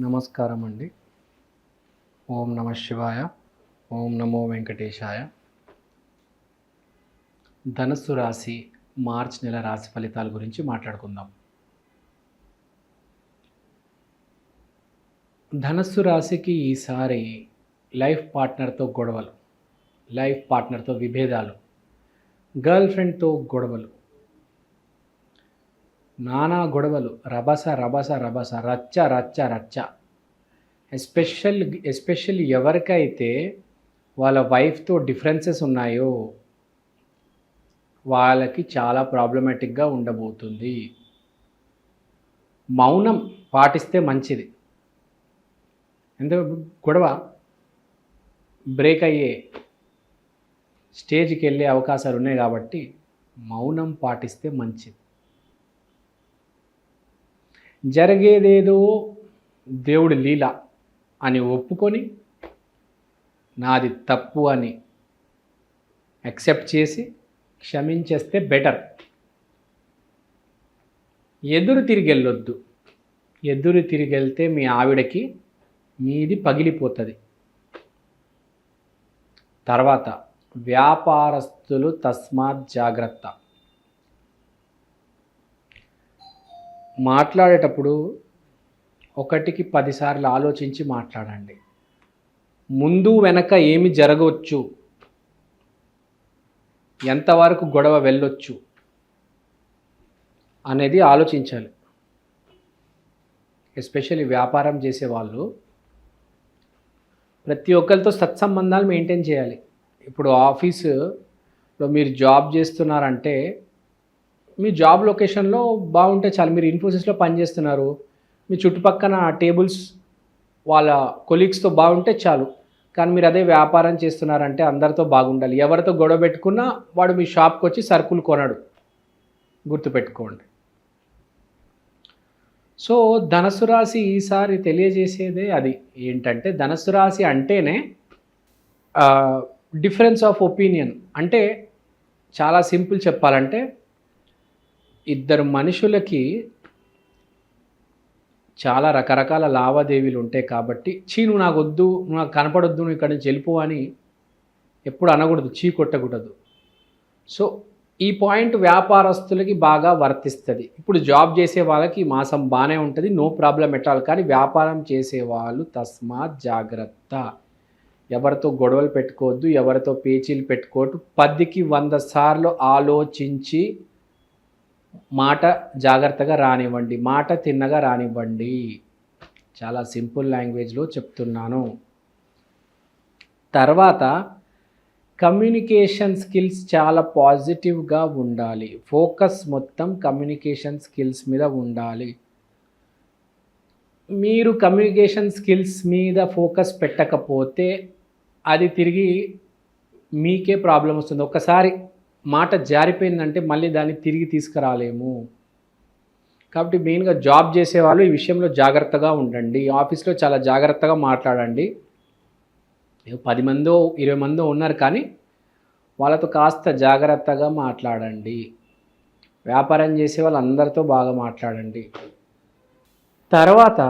నమస్కారం అండి ఓం నమ శివాయ ఓం నమో వెంకటేశాయ. ధనస్సు రాశి మార్చ్ నెల రాశి ఫలితాల గురించి మాట్లాడుకుందాం. ధనస్సు రాశికి ఈసారి లైఫ్ పార్ట్నర్తో గొడవలు లైఫ్ పార్ట్నర్తో విభేదాలు గర్ల్ ఫ్రెండ్తో గొడవలు నానా గొడవలు. రభస రభస రభస. రచ్చ రచ్చ రచ్చ. ఎస్పెషల్ ఎస్పెషల్లీ ఎవరికైతే వాళ్ళ వైఫ్తో డిఫరెన్సెస్ ఉన్నాయో వాళ్ళకి చాలా ప్రాబ్లమాటిక్గా ఉండబోతుంది. మౌనం పాటిస్తే మంచిది. ఎందుకు గొడవ? బ్రేక్ అయ్యే స్టేజ్కి వెళ్ళే అవకాశాలు ఉన్నాయి కాబట్టి మౌనం పాటిస్తే మంచిది. జరిగేదేదో దేవుడి లీల అని ఒప్పుకొని నాది తప్పు అని యాక్సెప్ట్ చేసి క్షమించేస్తే బెటర్. ఎదురు తిరిగి వెళ్ళొద్దు ఎదురు తిరిగి వెళ్తే మీ ఆవిడకి మీది పగిలిపోతుంది. తర్వాత వ్యాపారస్తులు తస్మాత్ జాగ్రత్త. మాట్లాడేటప్పుడు ఒకటికి పదిసార్లు ఆలోచించి మాట్లాడండి. ముందు వెనక ఏమి జరగవచ్చు ఎంతవరకు గొడవ వెళ్ళొచ్చు? అనేది ఆలోచించాలి. ఎస్పెషల్లీ వ్యాపారం చేసేవాళ్ళు ప్రతి ఒక్కరితో సత్సంబంధాలు మెయింటైన్ చేయాలి. ఇప్పుడు ఆఫీసులో మీరు జాబ్ చేస్తున్నారంటే మీ జాబ్ లొకేషన్లో బాగుంటే చాలు. మీరు ఇన్ఫోసిస్లో పనిచేస్తున్నారు. మీ చుట్టుపక్కన టేబుల్స్ వాళ్ళ కొలీగ్స్తో బాగుంటే చాలు. కానీ మీరు అదే వ్యాపారం చేస్తున్నారంటే అందరితో బాగుండాలి. ఎవరితో గొడవ పెట్టుకున్నా వాడు మీ షాప్కి వచ్చి సరుకులు కొనడు. గుర్తుపెట్టుకోండి. సో ధనస్సు రాశి ఈసారి తెలియజేసేదే అది. ఏంటంటే ధనస్సు రాశి అంటేనే డిఫరెన్స్ ఆఫ్ ఒపీనియన్ అంటే చాలా సింపుల్ చెప్పాలంటే ఇద్దరు మనుషులకి చాలా రకరకాల లావాదేవీలు ఉంటాయి కాబట్టి చీ నువ్వు నాకు వద్దు నువ్వు నాకు కనపడొద్దు నువ్వు ఇక్కడి నుంచి వెళ్ళిపో అని ఎప్పుడు అనకూడదు చీ కొట్టకూడదు. సో ఈ పాయింట్ వ్యాపారస్తులకి బాగా వర్తిస్తుంది. ఇప్పుడు జాబ్ చేసే వాళ్ళకి మాసం బాగానే ఉంటుంది నో ప్రాబ్లం ఎట్టాలి కానీ వ్యాపారం చేసే వాళ్ళు తస్మాత్ జాగ్రత్త. ఎవరితో గొడవలు పెట్టుకోవద్దు ఎవరితో పేచీలు పెట్టుకోవద్దు. పదికి వంద సార్లు ఆలోచించి మాట జాగ్రత్తగా రానివ్వండి మాట తిన్నగా రానివ్వండి. చాలా సింపుల్ లాంగ్వేజ్లో చెప్తున్నాను. తర్వాత కమ్యూనికేషన్ స్కిల్స్ చాలా పాజిటివ్గా ఉండాలి. ఫోకస్ మొత్తం కమ్యూనికేషన్ స్కిల్స్ మీద ఉండాలి. మీరు కమ్యూనికేషన్ స్కిల్స్ మీద ఫోకస్ పెట్టకపోతే అది తిరిగి మీకే ప్రాబ్లం వస్తుంది. ఒక్కసారి మాట జారిపోయిందంటే మళ్ళీ దాన్ని తిరిగి తీసుకురాలేము. కాబట్టి మెయిన్గా జాబ్ చేసేవాళ్ళు ఈ విషయంలో జాగ్రత్తగా ఉండండి. ఆఫీస్లో చాలా జాగ్రత్తగా మాట్లాడండి. పది మందో ఇరవై మందో ఉన్నారు కానీ వాళ్ళతో కాస్త జాగ్రత్తగా మాట్లాడండి. వ్యాపారం చేసే వాళ్ళు అందరితో బాగా మాట్లాడండి. తర్వాత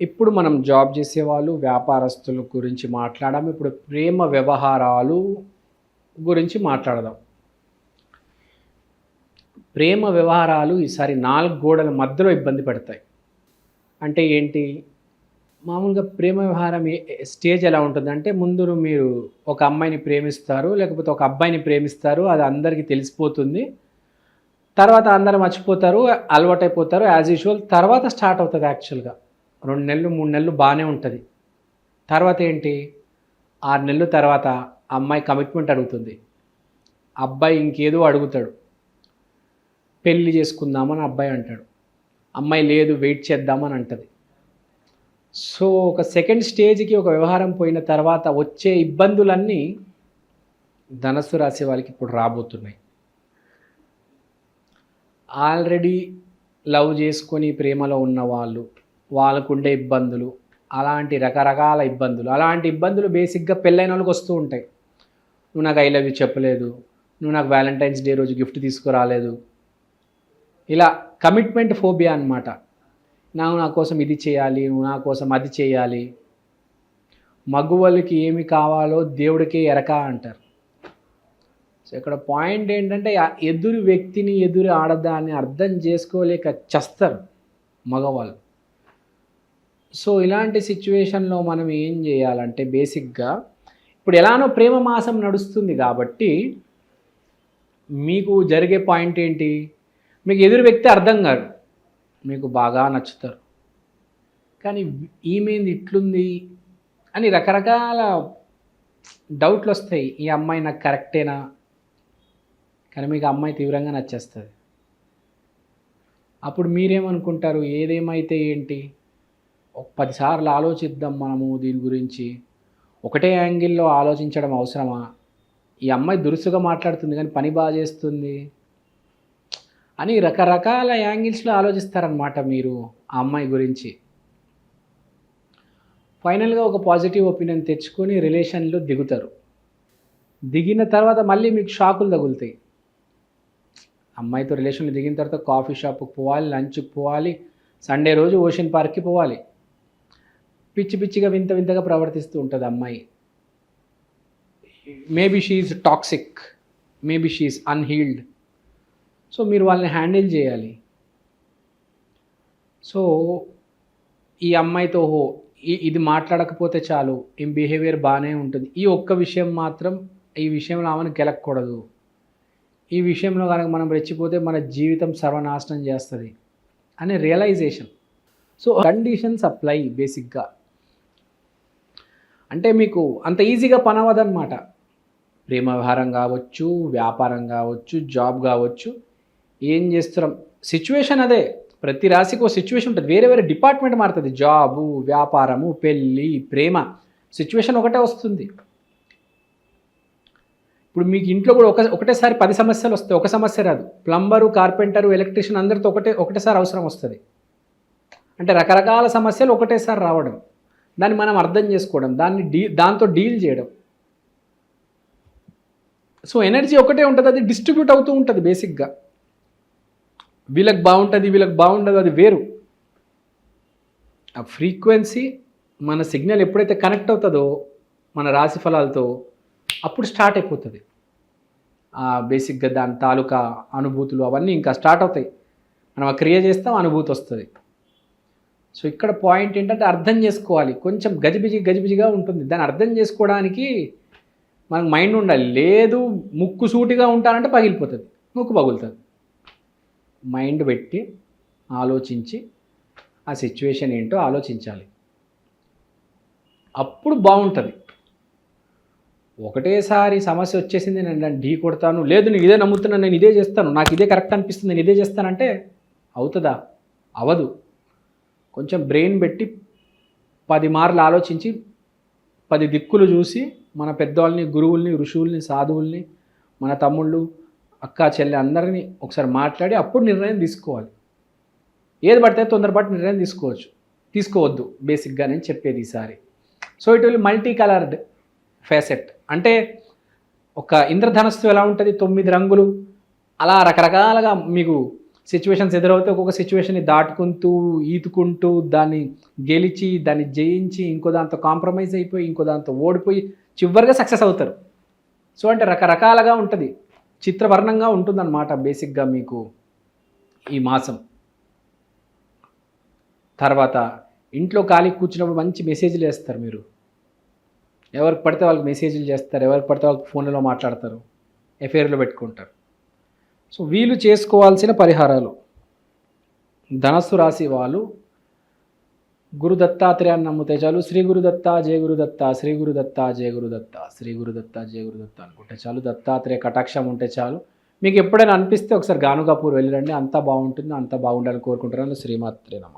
ఇప్పుడు మనం జాబ్ చేసేవాళ్ళు వ్యాపారస్తుల గురించి మాట్లాడడం ఇప్పుడు ప్రేమ వ్యవహారాలు గురించి మాట్లాడదాం. ప్రేమ వ్యవహారాలు ఈసారి నాలుగు గోడల మధ్యలో ఇబ్బంది పెడతాయి. అంటే ఏంటి? మామూలుగా ప్రేమ వ్యవహారం స్టేజ్ ఎలా ఉంటుందంటే ముందు మీరు ఒక అమ్మాయిని ప్రేమిస్తారు లేకపోతే ఒక అబ్బాయిని ప్రేమిస్తారు అది అందరికీ తెలిసిపోతుంది. తర్వాత అందరూ మర్చిపోతారు అలవాటైపోతారు యాజ్ యూజువల్ తర్వాత స్టార్ట్ అవుతుంది యాక్చువల్గా రెండు నెలలు మూడు నెలలు బాగానే ఉంటుంది. తర్వాత ఏంటి? ఆరు నెలల తర్వాత అమ్మాయి కమిట్మెంట్ అడుగుతుంది. అబ్బాయి ఇంకేదో అడుగుతాడు. పెళ్ళి చేసుకుందామని అబ్బాయి అంటాడు. అమ్మాయి లేదు వెయిట్ చేద్దామని అంటది. సో ఒక సెకండ్ స్టేజ్కి ఒక వ్యవహారం పోయిన తర్వాత వచ్చే ఇబ్బందులన్నీ ధనస్సు రాసే వాళ్ళకి ఇప్పుడు రాబోతున్నాయి. ఆల్రెడీ లవ్ చేసుకొని ప్రేమలో ఉన్న వాళ్ళు వాళ్ళకు ఉండే ఇబ్బందులు అలాంటి రకరకాల ఇబ్బందులు. అలాంటి ఇబ్బందులు బేసిక్గా పెళ్ళైన వాళ్ళకి వస్తూ ఉంటాయి. నువ్వు నాకు ఐ లవ్ యూ చెప్పలేదు. నువ్వు నాకు వ్యాలంటైన్స్ డే రోజు గిఫ్ట్ తీసుకురాలేదు. ఇలా కమిట్మెంట్ ఫోబియా అన్నమాట. నా నా కోసం ఇది చేయాలి నువ్వు నా కోసం అది చేయాలి. మగువలకి ఏమి కావాలో దేవుడికే ఎరక అంటారు. సో ఇక్కడ పాయింట్ ఏంటంటే ఎదురు వ్యక్తిని ఎదురు ఆడదాన్ని అర్థం చేసుకోలేక చస్తారు మగవాళ్ళు. సో ఇలాంటి సిచ్యువేషన్లో మనం ఏం చేయాలంటే బేసిక్గా ఇప్పుడు ఎలానో ప్రేమ మాసం నడుస్తుంది కాబట్టి మీకు జరిగే పాయింట్ ఏంటి? మీకు ఎదురు వ్యక్తి అర్థం కాదు. మీకు బాగా నచ్చుతారు. కానీ ఈమెంది ఇట్లుంది అని రకరకాల డౌట్లు వస్తాయి. ఈ అమ్మాయి నాకు కరెక్టేనా? కానీ మీకు అమ్మాయి తీవ్రంగా నచ్చేస్తుంది. అప్పుడు మీరేమనుకుంటారు? ఏదేమైతే ఏంటి? ఒక పదిసార్లు ఆలోచిద్దాం మనము దీని గురించి. ఒకటే యాంగిల్లో ఆలోచించడం అవసరమా? ఈ అమ్మాయి దురుసుగా మాట్లాడుతుంది కానీ పని బాగా చేస్తుంది. అని రకరకాల యాంగిల్స్లో ఆలోచిస్తారనమాట మీరు ఆ అమ్మాయి గురించి. ఫైనల్గా ఒక పాజిటివ్ ఒపీనియన్ తెచ్చుకొని రిలేషన్లో దిగుతారు. దిగిన తర్వాత మళ్ళీ మీకు షాకులు తగులుతాయి. అమ్మాయితో రిలేషన్లో దిగిన తర్వాత కాఫీ షాప్కి పోవాలి లంచ్కి పోవాలి సండే రోజు ఓషన్ పార్క్కి పోవాలి. పిచ్చి పిచ్చిగా వింత వింతగా ప్రవర్తిస్తూ ఉంటుంది అమ్మాయి. Maybe she's toxic maybe she's unhealed so మీరు వాళ్ళని హ్యాండిల్ చేయాలి. సో ఈ అమ్మాయితో హో ఈ- ఇది మాట్లాడకపోతే చాలు ఈ బిహేవియర్ బాగానే ఉంటుంది. ఈ ఒక్క విషయం మాత్రం ఈ విషయంలో ఆమెను గెలకూడదు ఈ విషయంలో కనుక మనం రెచ్చిపోతే మన జీవితం సర్వనాశనం చేస్తుంది అనే రియలైజేషన్ సో కండిషన్స్ అప్లై బేసిక్గా అంటే మీకు అంత ఈజీగా పని అవ్వదన్నమాట ప్రేమ వ్యవహారం కావచ్చు వ్యాపారం కావచ్చు జాబ్ కావచ్చు ఏం చేస్తున్నాం? సిచ్యువేషన్ అదే. ప్రతి రాశికి ఒక సిచ్యువేషన్ ఉంటుంది. వేరే వేరే డిపార్ట్మెంట్ మారుతుంది. జాబు వ్యాపారము పెళ్ళి ప్రేమ. సిచ్యువేషన్ ఒకటే వస్తుంది. ఇప్పుడు మీకు ఇంట్లో కూడా ఒక ఒకటేసారి పది సమస్యలు వస్తాయి. ఒక సమస్య రాదు. ప్లంబరు కార్పెంటరు ఎలక్ట్రీషియన్ అందరితో ఒకటే ఒకటేసారి అవసరం వస్తుంది. అంటే రకరకాల సమస్యలు ఒకటేసారి రావడం. దాన్ని మనం అర్థం చేసుకోవడం. దాన్ని డీ దాంతో డీల్ చేయడం. సో ఎనర్జీ ఒకటే ఉంటుంది. అది డిస్ట్రిబ్యూట్ అవుతూ ఉంటుంది బేసిక్గా. వీళ్ళకి బాగుంటుంది వీళ్ళకి బాగుండదు అది వేరు. ఆ ఫ్రీక్వెన్సీ మన సిగ్నల్ ఎప్పుడైతే కనెక్ట్ అవుతుందో మన రాశి ఫలాలతో అప్పుడు స్టార్ట్ అయిపోతుంది. ఆ బేసిక్గా దాని తాలూకా అనుభూతులు అవన్నీ ఇంకా స్టార్ట్ అవుతాయి. మనం ఆ క్రియ చేస్తాం అనుభూతి వస్తుంది. సో ఇక్కడ పాయింట్ ఏంటంటే అర్థం చేసుకోవాలి. కొంచెం గజిబిజి గజిబిజిగా ఉంటుంది. దాన్ని అర్థం చేసుకోవడానికి మనకు మైండ్ ఉండాలి. లేదు ముక్కు సూటిగా ఉంటానంటే పగిలిపోతుంది. ముక్కు పగులుతుంది. మైండ్ పెట్టి ఆలోచించి ఆ సిచ్యువేషన్ ఏంటో ఆలోచించాలి. అప్పుడు బాగుంటుంది. ఒకటేసారి సమస్య వచ్చేసింది నేను నేను ఢీ కొడతాను. లేదు నేను ఇదే నమ్ముతున్నాను నేను ఇదే చేస్తాను. నాకు ఇదే కరెక్ట్ అనిపిస్తుంది నేను ఇదే చేస్తానంటే అవుతుందా? అవదు. కొంచెం బ్రెయిన్ పెట్టి పది మార్లు ఆలోచించి పది దిక్కులు చూసి మన పెద్దవాళ్ళని గురువుల్ని ఋషువుల్ని సాధువుల్ని మన తమ్ముళ్ళు అక్క చెల్లె అందరినీ ఒకసారి మాట్లాడి అప్పుడు నిర్ణయం తీసుకోవాలి. ఏది పడితే తొందరపాటు నిర్ణయం తీసుకోవచ్చు. తీసుకోవద్దు బేసిక్గా నేను చెప్పేది ఈసారి. So it will multi coloured facet. అంటే ఒక ఇంద్రధనస్సు ఎలా ఉంటుంది? తొమ్మిది రంగులు. అలా రకరకాలుగా మీకు సిచ్యువేషన్స్ ఎదురవుతే ఒక్కొక్క సిచ్యువేషన్ని దాటుకుంటూ ఈదుకుంటూ దాన్ని గెలిచి దాన్ని జయించి ఇంకో దాంతో కాంప్రమైజ్ అయిపోయి ఇంకో దాంతో ఓడిపోయి చివరిగా సక్సెస్ అవుతారు. సో అంటే రకరకాలుగా ఉంటుంది. చిత్రవర్ణంగా ఉంటుందన్నమాట బేసిక్గా మీకు ఈ మాసం. తర్వాత ఇంట్లో ఖాళీ కూర్చున్నప్పుడు మంచి మెసేజ్లు వేస్తారు మీరు. ఎవరికి పడితే వాళ్ళకి మెసేజ్లు చేస్తారు ఎవరికి పడితే వాళ్ళకి ఫోన్లలో మాట్లాడతారు ఎఫ్ఐఆర్లో పెట్టుకుంటారు. సో వీళ్ళు చేసుకోవాల్సిన పరిహారాలు. ధనస్సు రాశి వాళ్ళు గురు దత్తాత్రేయాన్ని నమ్మితే చాలు. శ్రీ గురు దత్త జయ గురు దత్త శ్రీ గురు దత్త జయ గురు దత్త శ్రీ గురు దత్త జయ గురు దత్త అనుకుంటే చాలు. దత్తాత్రేయ కటాక్షం ఉంటే చాలు. మీకు ఎప్పుడైనా అనిపిస్తే ఒకసారి గానుగాపూర్ వెళ్ళిరండి. అంతా బాగుంటుంది అంతా బాగుండాలని కోరుకుంటున్నాను. శ్రీమాత్రే నమ.